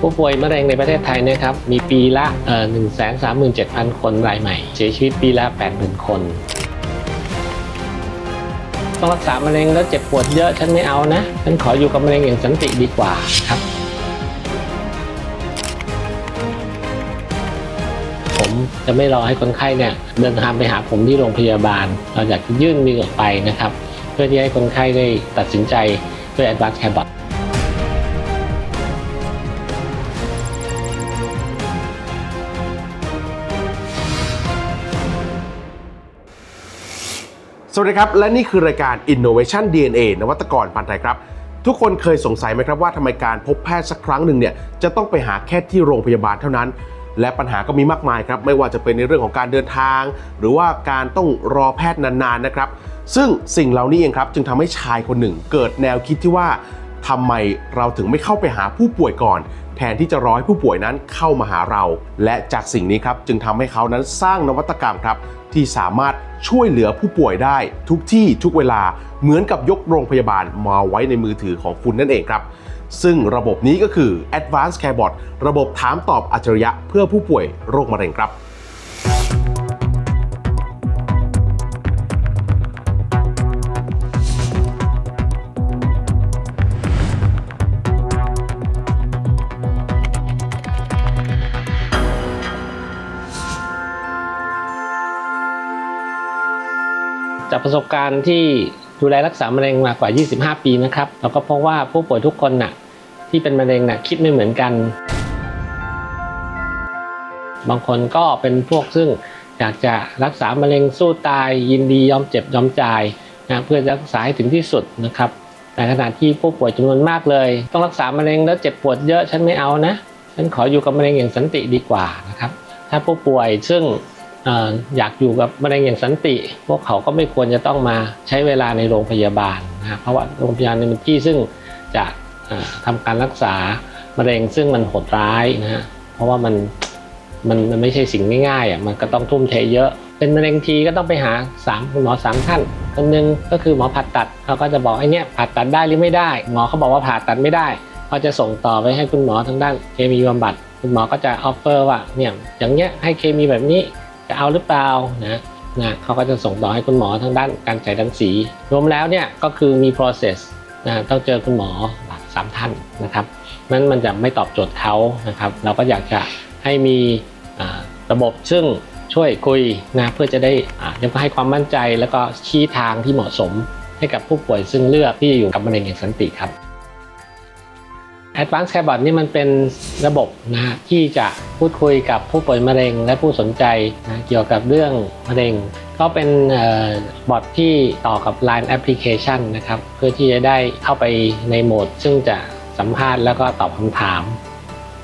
ผู้ป่วยมะเร็งในประเทศไทยเนะครับมีปีละเอ่อ1 3 7 0 0 0 คนรายใหม่ เสียชีวิตปีละ 80,000 คนต้องรักษามะเร็งแล้วเจ็บปวดเยอะฉันไม่เอานะ ฉันขออยู่กับมะเร็งอย่างสันติดีกว่าครับ ผมจะไม่รอให้คนไข้เนี่ยเดินทางไปหาผมที่โรงพยาบาล เราอยากจะยื่นมือออกไปนะครับ เพื่อที่ให้คนไข้ได้ตัดสินใจด้วย Advanced Care Bot สวัสดีครับ และนี่คือรายการ Innovation DNA นวัตกรพันธ์ไทยครับ ทุกคนเคยสงสัยไหมครับว่าทำไมการพบแพทย์สักครั้งหนึ่งเนี่ยจะต้องไปหาแค่ที่โรงพยาบาลเท่านั้น และปัญหาก็มีมากมายครับ ไม่ว่าจะเป็นในเรื่องของการเดินทาง หรือว่าการต้องรอแพทย์นานๆนะครับ ซึ่งสิ่งเหล่านี้เองครับจึงทำให้ชายคนหนึ่ง เกิดแนวคิดที่ว่าทำไมเราถึงไม่เข้าไปหาผู้ป่วยก่อน แทนที่จะรอให้ผู้ป่วยนั้นเข้ามาหาเรา และจากสิ่งนี้ครับจึงทำให้เขานั้นสร้างนวัตกรรมครับ ที่สามารถช่วยเหลือผู้ป่วยได้ทุกที่ทุกเวลาเหมือนกับยกโรงพยาบาลมาไว้ในมือถือของคุณนั่นเองครับซึ่งระบบนี้ก็คือ Advanced Care Bot ระบบถามตอบอัจฉริยะเพื่อผู้ป่วยโรคมะเร็งครับ จากประสบการณ์ที่ดูแลรักษามะเร็งมากว่า 25 ปีนะครับเราก็พบว่าผู้ป่วยทุกคนน่ะที่เป็นมะเร็งน่ะคิดไม่เหมือนกัน บางคนก็เป็นพวกซึ่งอยากจะรักษามะเร็งสู้ตาย ยินดียอมเจ็บยอมจ่ายนะเพื่อรักษาให้ถึงที่สุดนะครับแต่ขณะที่ผู้ป่วยจำนวนมากเลย ต้องรักษามะเร็งแล้วเจ็บปวดเยอะฉันไม่เอานะฉันขออยู่กับมะเร็งอย่างสันติดีกว่านะครับถ้าผู้ป่วยซึ่ง อยากอยู่กับมะเร็งอย่างสันติ พวกเขาก็ไม่ควรจะต้องมาใช้เวลาในโรงพยาบาลนะเพราะว่าโรงพยาบาลเนี่ยเป็นที่ซึ่งจะเอ่อทำการรักษามะเร็งซึ่งมันโหดร้ายนะฮะเพราะว่ามันมันมันไม่ใช่สิ่งง่ายๆอะมันก็ต้องทุ่มเทเยอะ เป็นมะเร็งทีก็ต้องไปหาสามคุณหมอสามท่านคนหนึงก็คือหมอผ่าตัดเขาก็จะบอกไอ้นี่ผ่าตัดได้หรือไม่ได้ หมอเขาบอกว่าผ่าตัดไม่ได้เขาจะส่งต่อไปให้คุณหมอทางด้านเคมีบำบัด คุณหมอก็จะออฟเฟอร์ว่าเนี่ยอย่างเงี้ยให้เคมีแบบนี้ จะเอาหรือเปล่านะนะเขาก็จะส่งต่อให้คุณหมอทางด้านการจ่ายรังสี รวมแล้วเนี่ยก็คือมี process นะต้องเจอคุณหมอสามท่านนะครับนั้นมันจะไม่ตอบโจทย์เขานะครับ เราก็อยากจะให้มีระบบซึ่งช่วยคุยนะเพื่อจะได้ยังก็ให้ความมั่นใจแล้วก็ชี้ทางที่เหมาะสมให้กับผู้ป่วยซึ่งเลือกที่จะอยู่กับมะเร็งอย่างสันติครับ Advanced Care Bot นี่มันเป็นระบบนะฮะที่จะพูดคุยกับผู้ป่วยมะเร็ง และผู้สนใจนะเกี่ยวกับเรื่องมะเร็ง ก็เป็นออบอทที่ต่อกับ Line Application นะครับ เพื่อที่จะได้เข้าไปในโหมด ซึ่งจะสัมภาษณ์แล้วก็ตอบคำถาม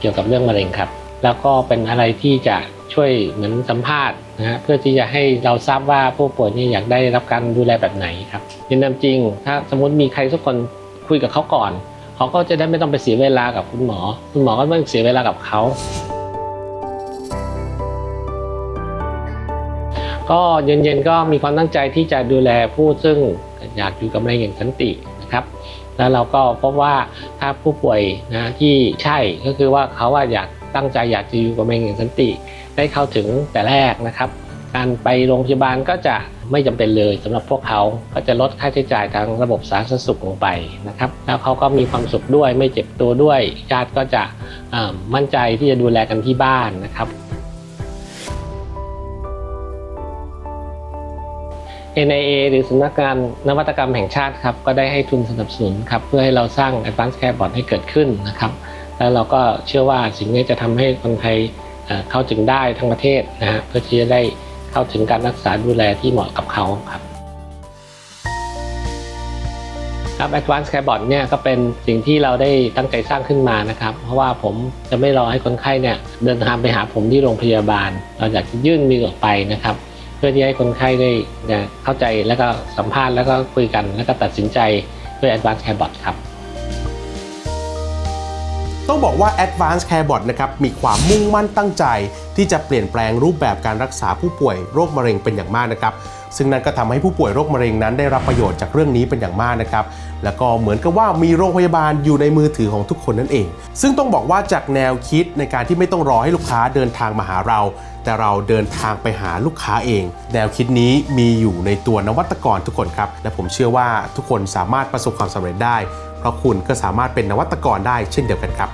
เกี่ยวกับเรื่องมะเร็งครับ แล้วก็เป็นอะไรที่จะช่วยเหมือนสัมภาษณ์นะฮะเพื่อที่จะให้เราทราบว่าผู้ป่วยนี่อยากได้รับการดูแลแบบไหนครับยืนยันจริง ถ้าสมมติมีใครสักคนคุยกับเขาก่อน เขาก็จะได้ไม่ต้องไปเสียเวลากับคุณหมอ คุณหมอก็ไม่ต้องเสียเวลากับเขา ก็เย็นๆก็มีความตั้งใจที่จะดูแลผู้ซึ่งอยากอยู่กับมะเร็งอย่างสันตินะครับ แล้วเราก็พบว่าถ้าผู้ป่วยนะที่ใช่ก็คือว่าเขาว่าอยากตั้งใจอยากจะอยู่กับมะเร็งอย่างสันติ ได้เข้าถึงแต่แรกนะครับ การไปโรงพยาบาลก็จะไม่จำเป็นเลยสำหรับพวกเขาก็จะลดค่าใช้จ่ายทางระบบสาธารณสุขลงไปนะครับแล้วเขาก็มีความสุขด้วยไม่เจ็บตัวด้วยญาติก็จะมั่นใจที่จะดูแลกันที่บ้านนะครับ NIA หรือสำนักงานนวัตกรรมแห่งชาติครับก็ได้ให้ทุนสนับสนุนครับเพื่อให้เราสร้าง Advanced Care Bot ให้เกิดขึ้นนะครับ แล้วเราก็เชื่อว่าสิ่งนี้จะทำให้คนไทยเอ่อเข้าถึงได้ทั้งประเทศนะฮะเพื่อที่จะได้ เข้าถึงการรักษาดูแลที่เหมาะกับเขาครับครับ Advanced Care Bot เนี่ยก็เป็นสิ่งที่เราได้ตั้งใจสร้างขึ้นมานะครับ เพราะว่าผมจะไม่รอให้คนไข้เนี่ยเดินทางไปหาผมที่โรงพยาบาล เราอยากจะยื่นมือออกไปนะครับ เพื่อที่ให้คนไข้ได้เนี่ยเข้าใจแล้วก็สัมภาษณ์แล้วก็คุยกันแล้วก็ตัดสินใจด้วย Advanced Care Bot ครับ ต้องบอกว่า Advanced Care Bot นะครับมีความมุ่งมั่นตั้งใจ ที่จะเปลี่ยนแปลงรูปแบบการรักษาผู้ป่วยโรคมะเร็งเป็นอย่างมากนะครับ ซึ่งนั่นก็ทำให้ผู้ป่วยโรคมะเร็งนั้นได้รับประโยชน์จากเรื่องนี้เป็นอย่างมากนะครับ แล้วก็เหมือนกับว่ามีโรงพยาบาลอยู่ในมือถือของทุกคนนั่นเอง ซึ่งต้องบอกว่าจากแนวคิดในการที่ไม่ต้องรอให้ลูกค้าเดินทางมาหาเรา แต่เราเดินทางไปหาลูกค้าเอง แนวคิดนี้มีอยู่ในตัวนวัตกรทุกคนครับ และผมเชื่อว่าทุกคนสามารถประสบความสำเร็จได้ เพราะคุณก็สามารถเป็นนวัตกรได้เช่นเดียวกันครับ